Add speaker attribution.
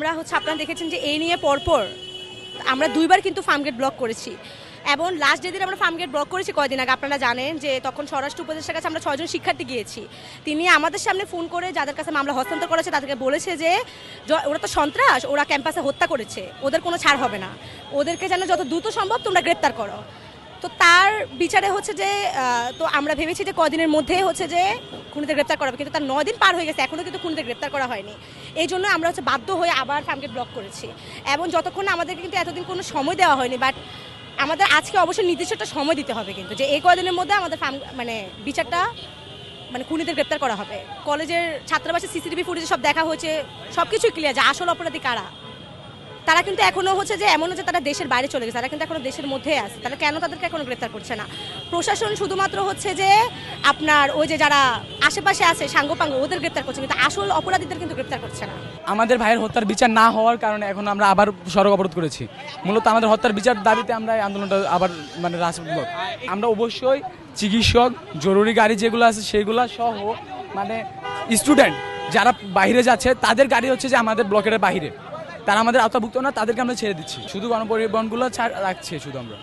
Speaker 1: আমরা হচ্ছে আপনারা দেখেছেন যে এই নিয়ে পরপর আমরা দুইবার কিন্তু ফার্মগেট ব্লক করেছি। এবং লাস্ট যেদিন আমরা ফার্মগেট ব্লক করেছি কয়দিন আগে আপনারা জানেন যে তখন স্বরাষ্ট্র উপদেষ্টার কাছে আমরা ছয়জন শিক্ষার্থী গিয়েছি। তিনি আমাদের সামনে ফোন করে যাদের কাছে মামলা হস্তান্তর করেছে তাদেরকে বলেছে যে ওরা তো সন্ত্রাস, ওরা ক্যাম্পাসে হত্যা করেছে, ওদের কোনো ছাড় হবে না। ওদেরকে যেন যত দ্রুত সম্ভব তোমরা গ্রেপ্তার করো। তো তার বিচারে হচ্ছে যে তো আমরা ভেবেছি যে কদিনের মধ্যে হচ্ছে যে খুনিদের গ্রেপ্তার করা হবে। কিন্তু তার নয় দিন পার হয়ে গেছে এখনও কিন্তু খুনিদের গ্রেপ্তার করা হয়নি। এই জন্য আমরা হচ্ছে বাধ্য হয়ে আবার ফার্মগেট ব্লক করেছি। এবং যতক্ষণ আমাদেরকে কিন্তু এতদিন কোনো সময় দেওয়া হয়নি বাট আমাদের আজকে অবশ্যই নির্দিষ্ট একটা সময় দিতে হবে কিন্তু, যে এই কয়দিনের মধ্যে আমাদের ফার্ম মানে বিচারটা মানে খুনিদের গ্রেপ্তার করা হবে। কলেজের ছাত্রাবাসে সিসিটিভি ফুটেজে সব দেখা হয়েছে সব কিছুই ক্লিয়ার যে আসল অপরাধী কারা? তারা কিন্তু এখনও হচ্ছে যে এমনও যে তারা দেশের বাইরে চলে গেছে, তারা কিন্তু এখনও দেশের মধ্যে আছে। তাহলে কেন তাদেরকে এখনও গ্রেপ্তার করছে না? প্রশাসন শুধুমাত্র হচ্ছে যে আপনার ওই যে যারা আশেপাশে আছে, সাঙ্গপাঙ্গ, ওদের গ্রেপ্তার করছে, কিন্তু আসল অপরাধীদের কিন্তু গ্রেপ্তার করছে না।
Speaker 2: আমাদের ভাইয়ের হত্যার বিচার না হওয়ার কারণে এখন আমরা আবার সড়ক অবরোধ করেছি। মূলত আমাদের হত্যার বিচার দাবিতে আমরা আন্দোলনটা আবার মানে রাজপথ আমরা অবশ্যই চিকিৎসক, জরুরি গাড়ি যেগুলো আছে সেগুলো সহ মানে স্টুডেন্ট যারা বাইরে যাচ্ছে, তাদের গাড়ি হচ্ছে যে আমাদের ব্লকের বাইরে। তারা আমাদের আওতাভুক্ত না তাদেরকে আমরা ছেড়ে দিচ্ছি। শুধু গণপরিবহনগুলো ছাড় রাখছি শুধু আমরা।